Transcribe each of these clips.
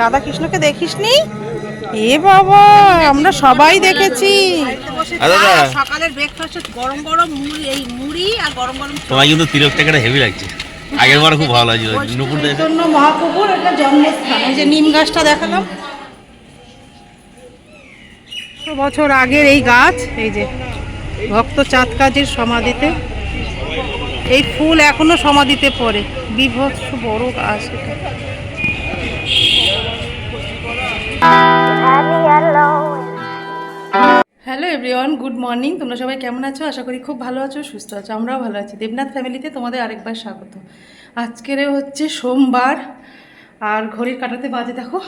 রাধা কৃষ্ণকে দেখিসনি? এ বাবা আমরা সবাই দেখেছি। সকালের ব্রেকফাস্টে গরম গরম মুড়ি এই মুড়ি আর গরম গরম তোমার কিন্তু টাকাটা হেভি লাগছে। আগের বার খুব ভালো লাগছিল। নুপুর জন্য মহাপ্রভুর একটা জন্মস্থান। এই যে নিম গাছটা দেখালাম। বছর আগের এই গাছ এই যে ভক্ত চাঁদ কাজের সমাধিতে। এই ফুল এখনও সমাধিতে পড়ে। বিভৎস বড় গাছ এটা। হ্যালো এভরিওয়ান গুড মর্নিং তোমরা সবাই কেমন আছো? আশা করি খুব ভালো আছো সুস্থ আছো আমরাও ভালো আছি। দেবনাথ ফ্যামিলিতে তোমাদের আরেকবার স্বাগত। আজকের হচ্ছে সোমবার আর ঘড়ির কাটাতে বাজে দেখো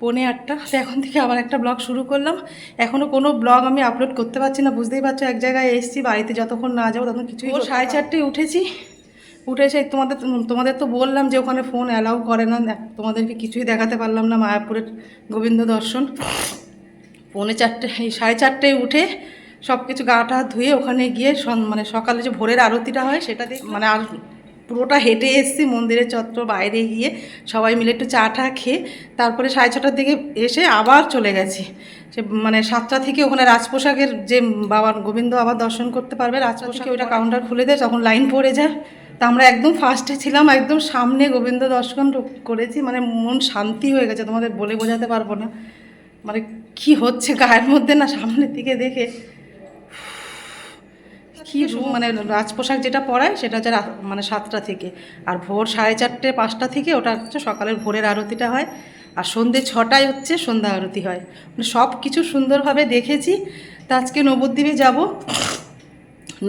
পৌনে আটটা। তো এখন থেকে আবার একটা ব্লগ শুরু করলাম। এখনও কোনো ব্লগ আমি আপলোড করতে পারছি না বুঝতেই পারছ এক জায়গায় এসেছি বাড়িতে যতক্ষণ না যাব তখন কিছু সাড়ে চারটেয় উঠেছি। উঠে এসে তোমাদের তোমাদের তো বললাম যে ওখানে ফোন অ্যালাউ করে না। তোমাদেরকে কিছুই দেখাতে পারলাম না মায়াপুরের গোবিন্দ দর্শন। পৌনে চারটে এই সাড়ে চারটেয় উঠে সব কিছু গা টা ধুয়ে ওখানে গিয়ে সন- মানে সকালে যে ভোরের আরতিটা হয় সেটা মানে আর পুরোটা হেঁটে এসেছি মন্দিরের চত্র বাইরে গিয়ে সবাই মিলে একটু চা টা খেয়ে তারপরে সাড়ে ছটার দিকে এসে আবার চলে গেছি। সে মানে সাতটা থেকে ওখানে রাজপোশাকের যে বাবার গোবিন্দ আবার দর্শন করতে পারবে। রাজপোশাকে ওইটা কাউন্টার খুলে দেয় তখন লাইন পড়ে যায়। তা আমরা একদম ফার্স্টে ছিলাম একদম সামনে গোবিন্দ দর্শন করেছি মানে মন শান্তি হয়ে গেছে তোমাদের বলে বোঝাতে পারব না। মানে কি হচ্ছে গায়ের মধ্যে না সামনের দিকে দেখে? কি মানে রাজপোশাক যেটা পরায় সেটা হচ্ছে মানে সাতটা থেকে। আর ভোর সাড়ে চারটে পাঁচটা থেকে ওটা হচ্ছে সকালের ভোরের আরতিটা হয়। আর সন্ধে ছটায় হচ্ছে সন্ধ্যা আরতি হয়। মানে সব কিছু সুন্দরভাবে দেখেছি। তা আজকে নবদ্বীপে যাব।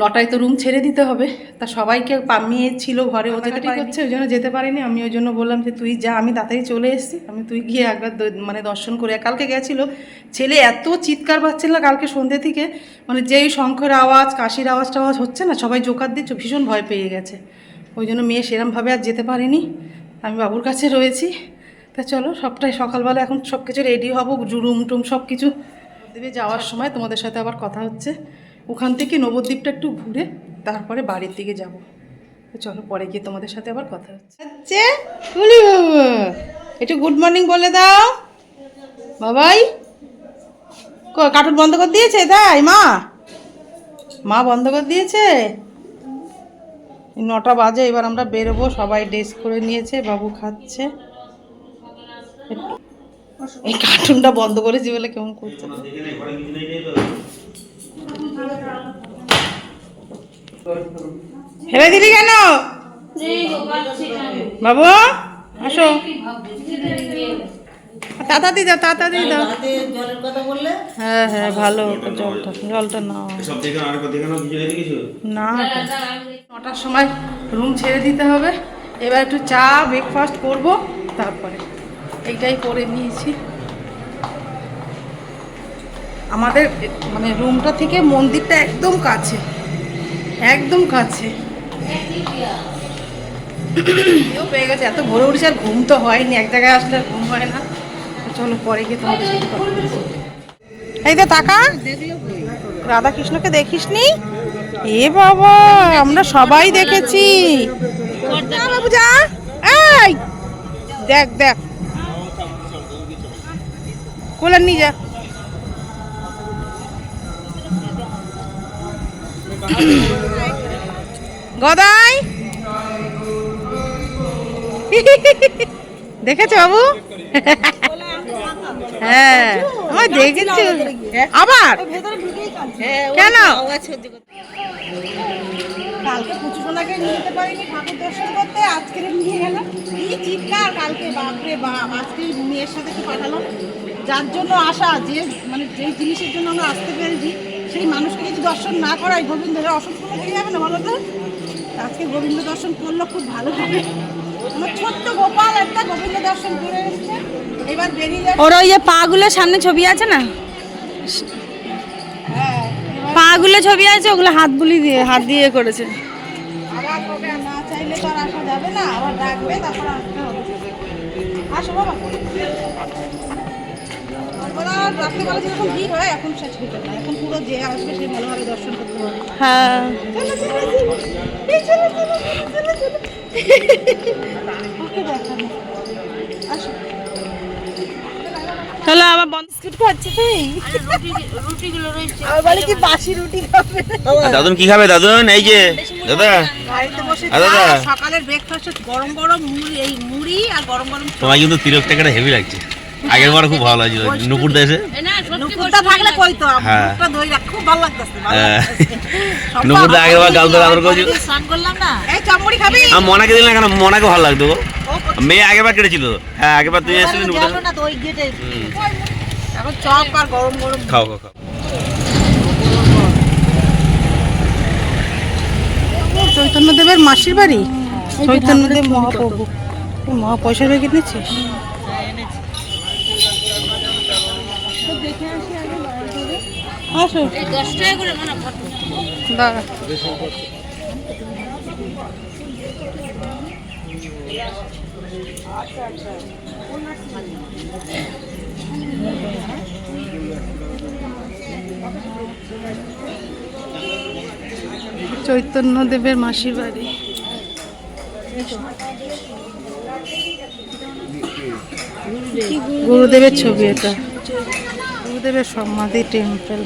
নটায় তো রুম ছেড়ে দিতে হবে। তা সবাইকে মেয়ে ছিল ঘরে ও যেতে হচ্ছে ওই জন্য যেতে পারিনি। আমি ওই জন্য বললাম যে তুই যা আমি তাড়াতাড়ি চলে এসেছি। আমি তুই গিয়ে একবার মানে দর্শন করে কালকে গেছিল ছেলে এত চিৎকার পাচ্ছিল না কালকে সন্ধ্যে থেকে। মানে যেই শঙ্খের আওয়াজ কাশির আওয়াজ টাওয়াজ হচ্ছে না সবাই জোকার দিচ্ছে ভীষণ ভয় পেয়ে গেছে। ওই জন্য মেয়ে সেরমভাবে আর যেতে পারিনি। আমি বাবুর কাছে রয়েছি। তা চলো সবটাই সকালবেলা এখন সব কিছু রেডি হব রুম টুম সব কিছু দেবে যাওয়ার সময় তোমাদের সাথে আবার কথা হচ্ছে। ওখান থেকে নবদ্বীপটা একটু ঘুরে তারপরে বাড়ির দিকে যাব। তো চলো পরে গিয়ে তোমাদের সাথে আবার কথা হচ্ছে। হচ্ছে? বলি বাবা একটু গুড মর্নিং বলে দাও। বাবাই। কার্টুন বন্ধ করে দিয়েছে? তাই মা? মা বন্ধ করে দিয়েছে? এই নটা বাজে এবার আমরা বেরোবো। সবাই ড্রেস করে নিয়েছে বাবু খাচ্ছে। এই কার্টুনটা বন্ধ করেছি বলে কেমন করছে? ফেলে দিলি কেন? বাবু, আসো। তাড়াতাড়ি দাও তাড়াতাড়ি দাও। হ্যাঁ হ্যাঁ ভালো, জলটা জলটা নাও। না, নটার সময় রুম ছেড়ে দিতে হবে। এবার একটু চা ব্রেকফাস্ট করব, তারপরে। এইটাই করে নিয়েছি। আমাদের মানে রুমটা থেকে মন্দিরটা একদম কাছে একদম কাছে। পেয়ে গেছে, এত ভোরে উঠেছে, আর ঘুম তো হয়নি, এক জায়গায় আসলে আর ঘুম হয় না। চলো পরে গিয়ে কথা এই তো টাকা রাধা কৃষ্ণকে দেখিসনি? এ বাবা, আমরা সবাই দেখেছি। বাবু, যা। দেখ দেখ। কোলার নিয়ে যা। গদাই। দেখেছ বাবু? হ্যাঁ দেখেছি। আবার? কেন? কালকে নিয়ে যেতে দর্শন করতে, আজকে সাথে পাঠালাম যার জন্য আসা যে মানে যেই জিনিসের জন্য আমরা আসতে পেরেছি সেই মানুষকে যদি দর্শন না করাই গোবিন্দের অসুস্থ হয়ে যাবে না বলো তো? আজকে গোবিন্দ দর্শন করলে খুব ভালো হবে। আমার ছোট্ট গোপাল একটা গোবিন্দ দর্শন করে এসছে। এবার বেরিয়ে যাবে ওর ওই যে সামনে ছবি আছে না? হ্যাঁ পাগুলো ছবি আছে ওগুলো হাত বুলি দিয়ে হাত দিয়ে করেছে। আবার না চাইলে তো আর আসা যাবে না আবার ডাকবে তারপর আসতে হবে। আসো বাবা। রাত্রিবেলা যেরকম ভিড় হয় এখন সে ঠিক না। এখন পুরো যে আসবে সে ভালোভাবে দর্শন করতে পারবে। হ্যাঁ। চলো বিস্কুট খাচ্ছে বলে কি বাসি রুটি খাবে? দাদুন কি খাবে? দাদুন এই যে দাদা। বসে দাদা। সকালের ব্রেকফাস্টে গরম গরম মুড়ি এই মুড়ি আর গরম গরম তোমার কিন্তু তিলক টাকাটা হেভি লাগছে। আগের বার খুব ভালো লাগছিল। নুপুর দেশে নুপুরটা থাকলে কই তো হ্যাঁ। মুখটা ধরে রাখ খুব ভালো লাগতেছে ভালো হ্যাঁ। নুপুর দা আগের বার গাল ধরে আদর করেছিল স্নান করলাম না? এই চামড়ি খাবি? আমার মনাকে দিলে কেন? মনাকে ভালো লাগতো মেয়ে আগের বার কেটেছিল। হ্যাঁ আগের বার তুমি এসেছিলে নুপুর না তো ওই গেটে এখন চপ আর গরম গরম খাও খাও খাও। চৈতন্যদেবের মাসির বাড়ি? চৈতন্যদেব মহাপ্রভু। এই মহা পয়সা ব্যাগে নিচ্ছিস আসো দাঁড়া। চৈতন্যদেবের মাসির বাড়ি। গুরুদেবের ছবি এটা। গুরুদেবের সমাধি টেম্পল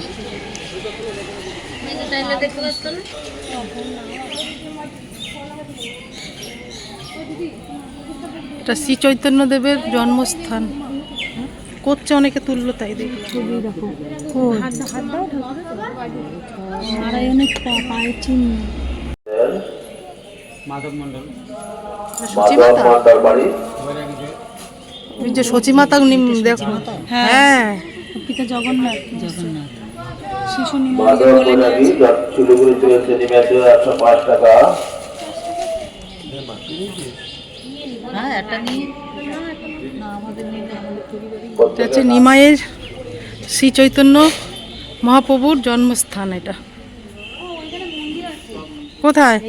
এটা শ্রী চৈতন্যদেবের জন্মস্থান। করছে অনেকে তুললো তাই দেখি। সচিমাতা? দেখো। হ্যাঁ। পিতা জগন্নাথ। জগন্নাথ। শিশু মাধব বনাবি চুলুগুলি চলেছে নেমে আছে একশো পাঁচ টাকা। এটা হচ্ছে নিমাইয়ের শ্রী চৈতন্য মহাপ্রভুর জন্মস্থান এটা। কোথায়?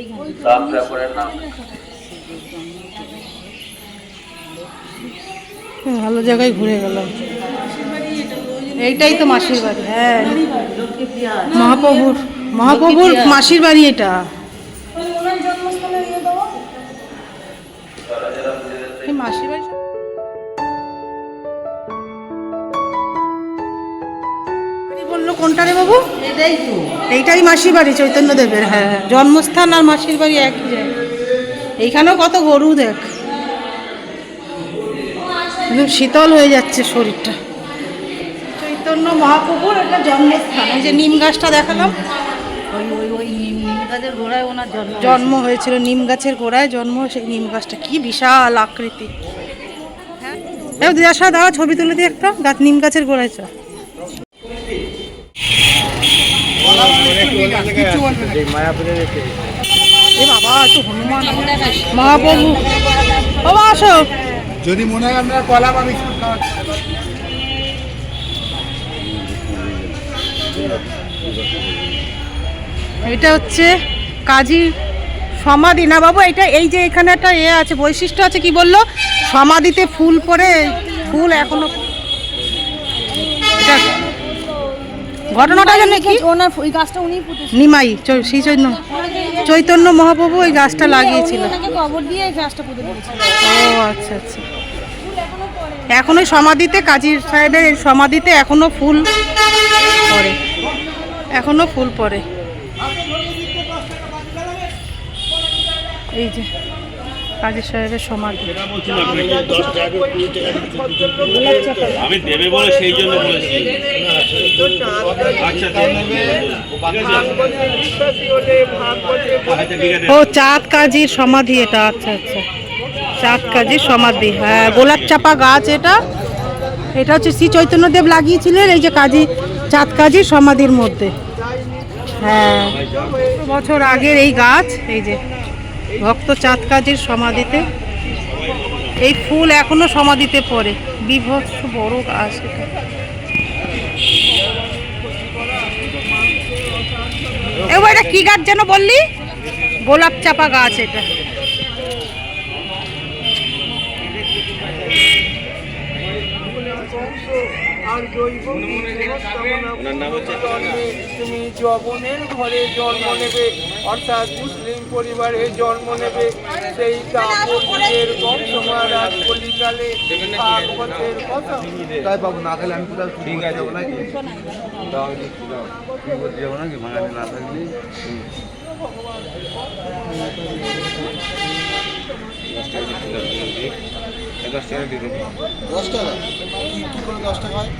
ভালো জায়গায় ঘুরে গেলাম। এইটাই তো মাসির বাড়ি হ্যাঁ। মহাপ্রভুর মহাপ্রভুর মাসির বাড়ি এটা। মাসির বাড়ি বলল কোনটা রে বাবু? এইটাই মাসির বাড়ি চৈতন্য দেবের হ্যাঁ। জন্মস্থান আর মাসির বাড়ি একই জায়গায়। এইখানেও কত গরু দেখ। একদম শীতল হয়ে যাচ্ছে শরীরটা। চৈতন্য মহাপ্রভুর একটা জন্মস্থান। ওই যে নিম গাছটা দেখালাম। জন্ম হয়েছিল। নিম গাছের গোড়ায় জন্ম সেই নিম গাছটা কি বিশাল আকৃতি। হ্যাঁ দিদার সাথে দাঁড়া ছবি তুলে দিয়ে একটা। গাছ নিম গাছের গোড়ায় চ বাবা একটু হনুমান। মহাপ্রভু। বাবা আসো। যদি মনে হয় আমরা কলা বা বিস্কুট খাওয়া এটা হচ্ছে কাজী সমাধি। না বাবু এটা এই যে এখানে একটা এ আছে বৈশিষ্ট্য আছে কি বলল? সমাধিতে ফুল পরে ফুল এখনও ঘটনাটা জানে কি? ওনার ওই গাছটা উনি নিমাই শ্রী চৈতন্য চৈতন্য মহাপ্রভু ওই গাছটা লাগিয়েছিল। কবর দিয়ে গাছটা পুঁতে ও আচ্ছা আচ্ছা। এখনও সমাধিতে কাজী সাহেবের সমাধিতে এখনও ফুল পড়ে। এখনও ফুল পরে এই যে কাজী সাহেবের সমাধি। আমি দেবে বলে সেই জন্য বলেছি। আচ্ছা আছে। ও চাঁদ কাজীর সমাধি এটা আচ্ছা আচ্ছা। চাঁদ সমাধি। হ্যাঁ গোলাপ চাপা গাছ এটা। এটা হচ্ছে শ্রী চৈতন্যদেব লাগিয়েছিলেন এই যে কাজী চাঁদ কাজীর সমাধির মধ্যে। হ্যাঁ বছর আগের এই গাছ, এই যে ভক্ত চাঁদ কাজীর সমাধিতে। এই ফুল এখনও সমাধিতে পড়ে। বিভৎস বড় গাছ এবার এটা কি গাছ যেন বললি? গোলাপ চাপা গাছ এটা। আর জৈব জন্মে তুমি যবনের ঘরে জন্ম নেবে অর্থাৎ মুসলিম পরিবারে জন্ম নেবে। সেই তাপরের বংশমারাজ কলিকালে ভাগবতের কথা। তাই বাবু না খেলে আমি কোথাও ঠিক আছে। যাব নাকি? যাব নাকি? বাঙালি না থাকলে? দশ টাকা কি কি করে দশ টাকা হয়?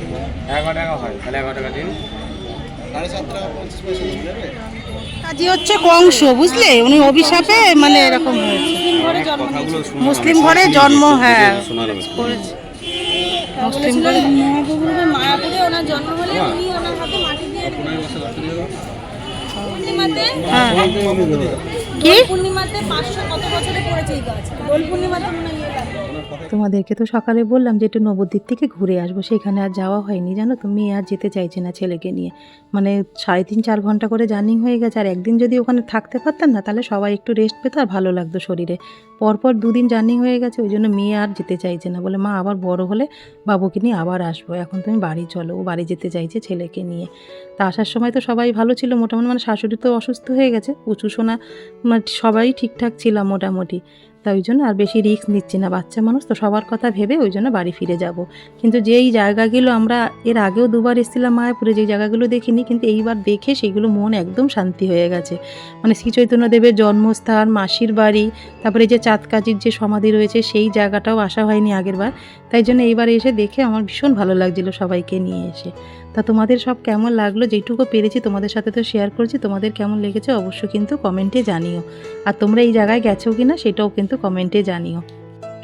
এগারো টাকা হয় তাহলে এগারো টাকা দিন টাকা কাজী হচ্ছে কংস বুঝলে? উনি অভিশাপে মানে এরকম হয়েছে। মুসলিম ঘরে জন্ম হ্যাঁ। মুসলিম মহাপ্রভুর মায়াপুরে ওনার জন্ম হলে উনি ওনার হাতে মাটি দিয়ে হ্যাঁ। কি পূর্ণিমাতে পাঁচশো কত বছরে পড়েছে এই গাছ? দোল পূর্ণিমাতে মনে হয়। তোমাদেরকে তো সকালে বললাম যে একটু নবদ্বীপ থেকে ঘুরে আসব। সেখানে আর যাওয়া হয়নি, জানো তো? মেয়ে আর যেতে চাইছে না ছেলেকে নিয়ে। মানে সাড়ে তিন চার ঘণ্টা করে জার্নি হয়ে গেছে, আর একদিন যদি ওখানে থাকতে পারতাম না, তাহলে সবাই একটু রেস্ট পেতো আর ভালো লাগতো শরীরে। পরপর দুদিন জার্নি হয়ে গেছে, ওই জন্য মেয়ে আর যেতে চাইছে না বলে, মা, আবার বড় হলে বাবুকে নিয়ে আবার আসব। এখন তুমি বাড়ি চলো, ও বাড়ি যেতে চাইছে ছেলেকে নিয়ে। তা আসার সময় তো সবাই ভালো ছিল, মোটামুটি মানে শাশুড়ি তো অসুস্থ হয়ে গেছে, উঁচু সোনা মানে সবাই ঠিকঠাক ছিলাম মোটামুটি। তা ওই জন্য আর বেশি রিস্ক নিচ্ছি না। বাচ্চা মানুষ তো সবার কথা ভেবে ওই জন্য বাড়ি ফিরে যাব। কিন্তু যেই জায়গাগুলো আমরা এর আগেও দুবার এসেছিলাম মায়াপুরে, যেই জায়গাগুলো দেখিনি, কিন্তু এইবার দেখে সেগুলো মন একদম শান্তি হয়ে গেছে। মানে শ্রী চৈতন্যদেবের জন্মস্থান, মাসির বাড়ি, তারপরে যে চাঁদকাজির যে সমাধি রয়েছে, সেই জায়গাটাও আসা হয়নি আগেরবার। তাই জন্য এইবার এসে দেখে আমার ভীষণ ভালো লাগছিল সবাইকে নিয়ে এসে। তা তোমাদের সব কেমন লাগল? যেটুকু পেরেছি তোমাদের সাথে তো শেয়ার করছি। তোমাদের কেমন লেগেছে অবশ্যই কিন্তু কমেন্টে জানিও। আর তোমরা এই জায়গায় গেছো কি না সেটাও কিন্তু কমেন্টে জানিও।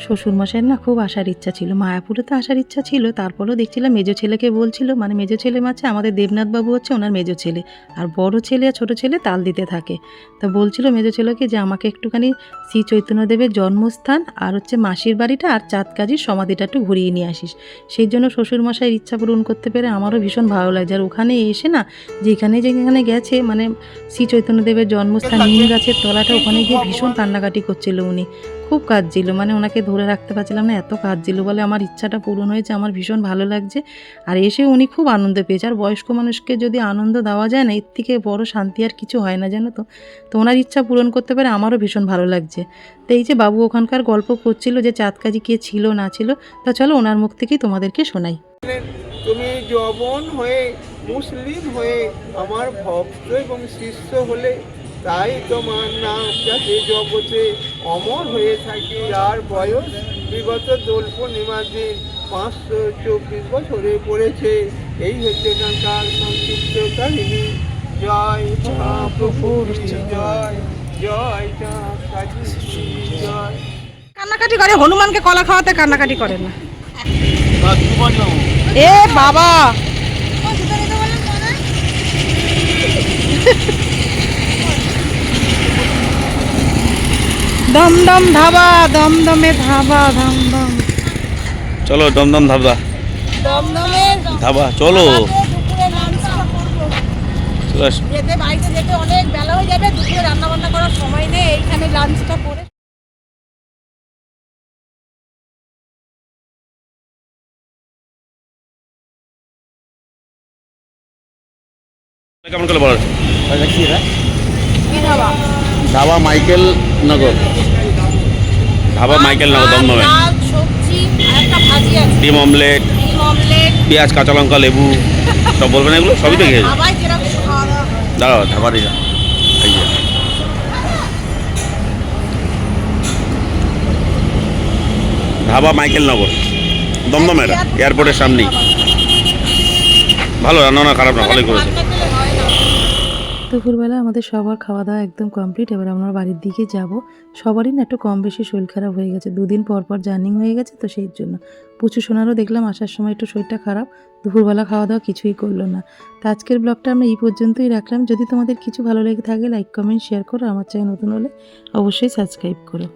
শ্বশুরমশাইয়ের না খুব আসার ইচ্ছা ছিল। মায়াপুরে তো আসার ইচ্ছা ছিল তারপরেও দেখছিলাম মেজো ছেলেকে বলছিল মানে মেজো ছেলে মাছে আমাদের দেবনাথ বাবু হচ্ছে ওনার মেজো ছেলে আর বড় ছেলে আর ছোটো ছেলে তাল দিতে থাকে। তা বলছিল মেজো ছেলেকে যে আমাকে একটুখানি শ্রী চৈতন্যদেবের জন্মস্থান আর হচ্ছে মাসির বাড়িটা আর চাঁদকাজির সমাধিটা একটু ঘুরিয়ে নিয়ে আসিস। সেই জন্য শ্বশুরমশাইয়ের ইচ্ছা পূরণ করতে পেরে আমারও ভীষণ ভালো লাগছে আর ওখানে এসে না যেখানে যেখানে গেছে মানে শ্রী চৈতন্যদেবের জন্মস্থান নিম গাছের তলাটা ওখানে গিয়ে ভীষণ কান্নাকাটি করছিল উনি। খুব কাঁদছিল মানে ওনাকে ধরে রাখতে পারছিলাম না, এত কাঁদছিল বলে আমার ইচ্ছাটা পূরণ হয়েছে, আমার ভীষণ ভালো লাগছে। আর এসে উনি খুব আনন্দ পেয়েছে। আর বয়স্ক মানুষকে যদি আনন্দ দেওয়া যায় না, এর থেকে বড় শান্তি আর কিছু হয় না, জানো তো? তো ওনার ইচ্ছা পূরণ করতে পারে আমারও ভীষণ ভালো লাগছে। তো এই যে বাবু ওখানকার গল্প করছিল যে চাঁদকাজি কে ছিল, না ছিল, তা চলো ওনার মুখ থেকেই তোমাদেরকে শোনাই। তুমি যবন হয়ে মুসলিম হয়ে আমার ভক্ত এবং শিষ্য হলে তাই তোমার নাম যাতে জগতে অমর হয়ে থাকি আর বয়স বিগত দোল পূর্ণিমার দিন। পাঁচশো চব্বিশ বছরে পড়েছে। এই হচ্ছে এখানকার সংক্ষিপ্ত কাহিনী জয় জয় জয় জয়। কান্নাকাটি করে হনুমানকে কলা খাওয়াতে কান্নাকাটি করে না। এ বাবা! দমদম ধাবা দমদমে ধাবা দমদম। চলো দমদম ধাবা। দমদমের ধাবা চলো। যেতে বাড়িতে যেতে অনেক বেলা হয়ে যাবে দুপুরে রান্না বান্না করার সময় নেই এইখানে লাঞ্চটা করে কেমন করে বলো? কি খাবা ধাবা মাইকেল নগর। ধাবা মাইকেল নগর দমদমে ডিম অমলেট পেঁয়াজ কাঁচা লঙ্কা লেবু সব বলবেন এগুলো? সবই তো খেয়েছি করে। দাঁড়াও ধাবারই যা এই যে। ধাবা মাইকেল নগর দমদমের এয়ারপোর্টের সামনেই। ভালো রান্না না খারাপ না ভালোই করেছে। দুপুরবেলা আমাদের সবার খাওয়া দাওয়া একদম কমপ্লিট এবার আমরা বাড়ির দিকে যাব। সবারই না একটু কম বেশি শরীর খারাপ হয়ে গেছে। দুদিন পর পর জার্নিং হয়ে গেছে তো সেই জন্য। প্রচুর সোনারও দেখলাম আসার সময় একটু শরীরটা খারাপ। দুপুরবেলা খাওয়া দাওয়া কিছুই করল না। তো আজকের ব্লগটা আমরা এই পর্যন্তই রাখলাম। যদি তোমাদের কিছু ভালো লেগে থাকে লাইক কমেন্ট শেয়ার করো। আমার চ্যানেল নতুন হলে অবশ্যই সাবস্ক্রাইব করো।